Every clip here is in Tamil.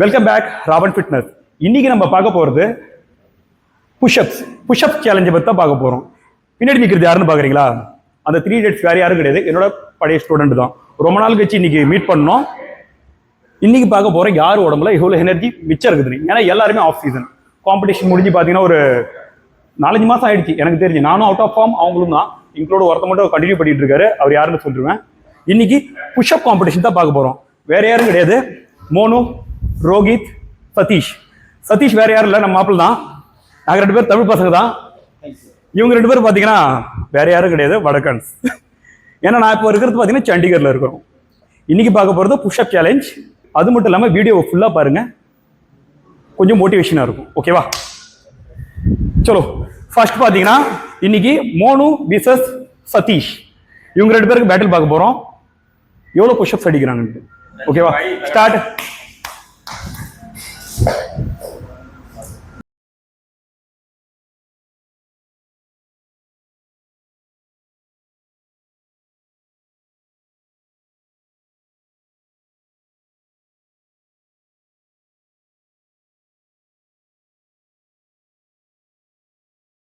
வெல்கம் பேக் ராபன் ஃபிட்னஸ் இன்னைக்கு நம்ம பார்க்க போகிறது புஷ்அப்ஸ் புஷ்அப் சேலஞ்சை பற்றி தான் பார்க்க போகிறோம் பின்னாடி நிற்கிறது யாருன்னு பார்க்குறீங்களா? அந்த த்ரீ டேட்ஸ் வேறு யாரும் கிடையாது. என்னோட பழைய ஸ்டூடெண்ட் தான். ரொம்ப நாள் கழிச்சு இன்னைக்கு மீட் பண்ணோம். இன்னைக்கு பார்க்க போகிறோம் யார் உடம்புல இவ்வளோ எனர்ஜி மிச்சம் இருக்குதுன்னு ஏன்னா எல்லாருமே ஆஃப் சீசன் காம்படிஷன் முடிஞ்சு பார்த்தீங்கன்னா ஒரு நாலஞ்சு மாதம் ஆயிடுச்சு. எனக்கு தெரிஞ்சு. நானும் அவுட் ஆஃப் ஃபார்ம் அவங்களும் தான். இன்க்ளூட் ஒருத்த மட்டும் கண்டினியூ பண்ணிட்டு இருக்காரு. அவர் யாருன்னு சொல்லிடுவேன் இன்னைக்கு புஷ்அப் காம்படிஷன் தான் பார்க்க போகிறோம் வேற யாரும் கிடையாது. மோனு ரோஹித் சதீஷ். சதீஷ் வேற யாரும் இல்லை நம்ம மாப்பிள்ள தான். நாங்கள் ரெண்டு பேரும் தமிழ் பசங்க தான். இவங்க ரெண்டு பேரும் பார்த்தீங்கன்னா வேற யாரும் கிடையாது வடக்கன்ஸ் ஏன்னா நான் இப்போ இருக்கிறது பார்த்தீங்கன்னா சண்டிகரில் இருக்கிறோம். இன்னைக்கு பார்க்க போகிறது புஷ்அப் சேலஞ்ச் அது மட்டும் இல்லாமல் வீடியோவை ஃபுல்லாக பாருங்க. கொஞ்சம் மோட்டிவேஷனாக இருக்கும். ஓகேவா சலோ ஃபர்ஸ்ட் பார்த்தீங்கன்னா இன்னைக்கு மோனு விசஸ் சதீஷ். இவங்க ரெண்டு பேருக்கு பேட்டில் பார்க்க போகிறோம் எவ்வளோ புஷ்அப்ஸ் அடிக்கிறாங்கன்ட்டு. ஓகேவா ஸ்டார்ட்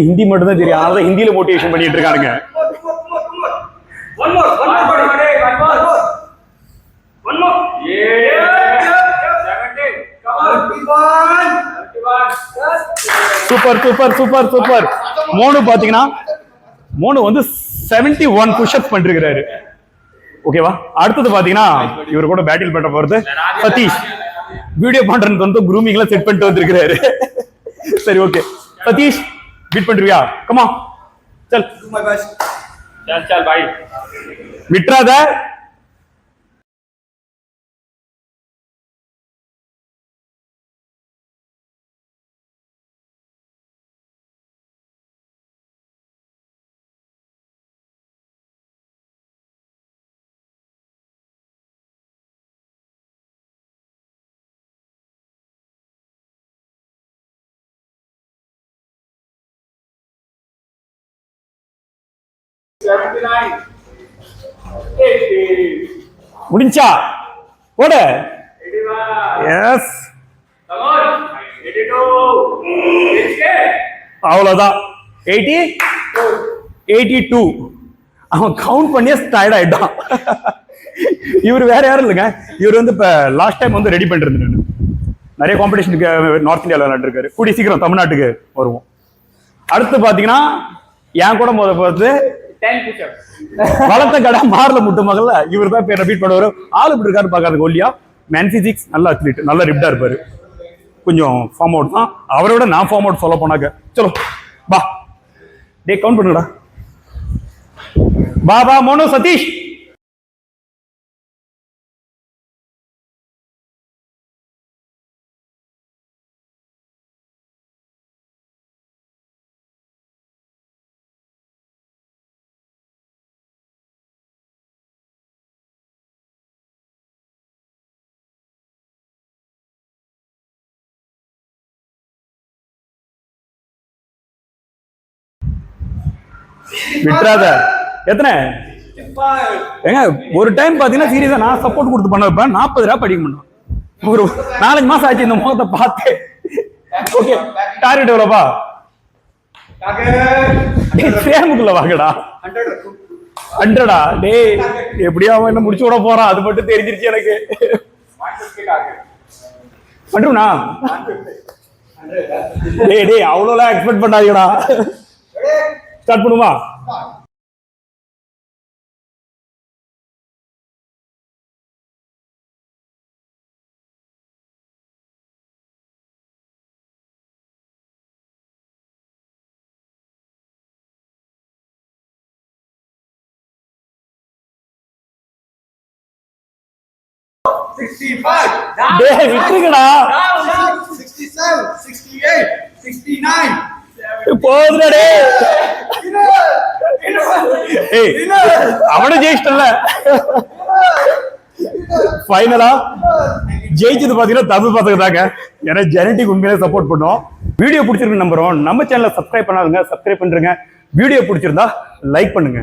हिंदी से हिंदी मोटिवेशन सिपाही super super super super Monu பாத்தீங்கன்னா மோனு வந்து 71 ஒன் புஷ்அப் பண்ணிருக்கிறாரு ஓகேவா அடுத்தது பாத்தீங்கன்னா இவர் கூட பேட்டில் பண்ண போறது சதீஷ். வீடியோ பண்றது வந்து குரூமிங்ல செட் பண்ணிட்டு வந்திருக்கிறாரு. சரி ஓகே சதீஷ் பீட் பண்றியா? கமா சல் Do my best. விட்டுறாத. முடிஞ்சா? போட. எஸ் அவ்வளோதான் எயிட்டி? Eighty two. அவன் கவுண்ட் பண்ணியே டயர்ட் ஆயிட்டான். இவர் வேற யாரும் இல்லைங்க. இவர் வந்து இப்போ லாஸ்ட் டைம் வந்து ரெடி பண்ணிட்டு இருந்தாரு நிறைய காம்படிஷனுக்கு நார்த் இந்தியாவில் விளையாண்டுருக்காரு. கூடி சீக்கிரம் தமிழ்நாட்டுக்கு வருவோம். அடுத்து பார்த்தீங்கன்னா என் கூட முத பார்த்து வளர்த்த கடை மாறல முட்டு மகள்ல. இவர் தான் பேர் ரிப்பீட் பண்ணுவாரு. ஆள் இப்படி இருக்காரு பாக்காது கோலியா மேன் பிசிக்ஸ் நல்ல அத்லீட் நல்ல ரிப்டா இருப்பாரு. கொஞ்சம் ஃபார்ம் அவுட் தான். அவரை விட நான் ஃபார்ம் அவுட் சொல்ல போனாக்க. சலோ பா டே கவுண்ட் பண்ணுங்கடா. பா பா மோனு சதீஷ். விட்டுறாத எத்தனை? ஏங்க ஒரு டைம் பாத்தீங்கன்னா சீரியஸா நான் சப்போர்ட் கொடுத்து பண்ண வைப்பேன். நாற்பது ரூபா படிக்க முடியும். ஒரு நாலஞ்சு மாசம் ஆச்சு இந்த முகத்தை பார்த்து. Okay target எவ்வளோப்பா? சேமுக்குள்ள வாங்கடா. Hundred. ஹண்ட்ரடா டேய் எப்படியோ அவன் என்ன முடிச்சு விட போறான்? அது மட்டும் தெரிஞ்சிருச்சு எனக்கு. One டே டே டேய் டேய் அவ்வளோலாம் எக்ஸ்பெக்ட் பண்ணாதீங்கடா. ஸ்டார்ட் பண்ணுமா? விட்டுருக்கடா போதுடா டே அவனும் ஜெயிச்சிட்டல ஃபைனலா ஜெயிச்சது பாத்தீங்கன்னா தமிழ் பசங்க தாங்க ஏன்னா ஜெனட்டிக் உண்மையிலே சப்போர்ட் பண்ணோம். வீடியோ பிடிச்சிருக்கு நம்புறோம். நம்ம சேனலை சப்ஸ்கிரைப் பண்ணாதுங்க சப்ஸ்கிரைப் பண்றேங்க வீடியோ பிடிச்சிருந்தா லைக் பண்ணுங்க.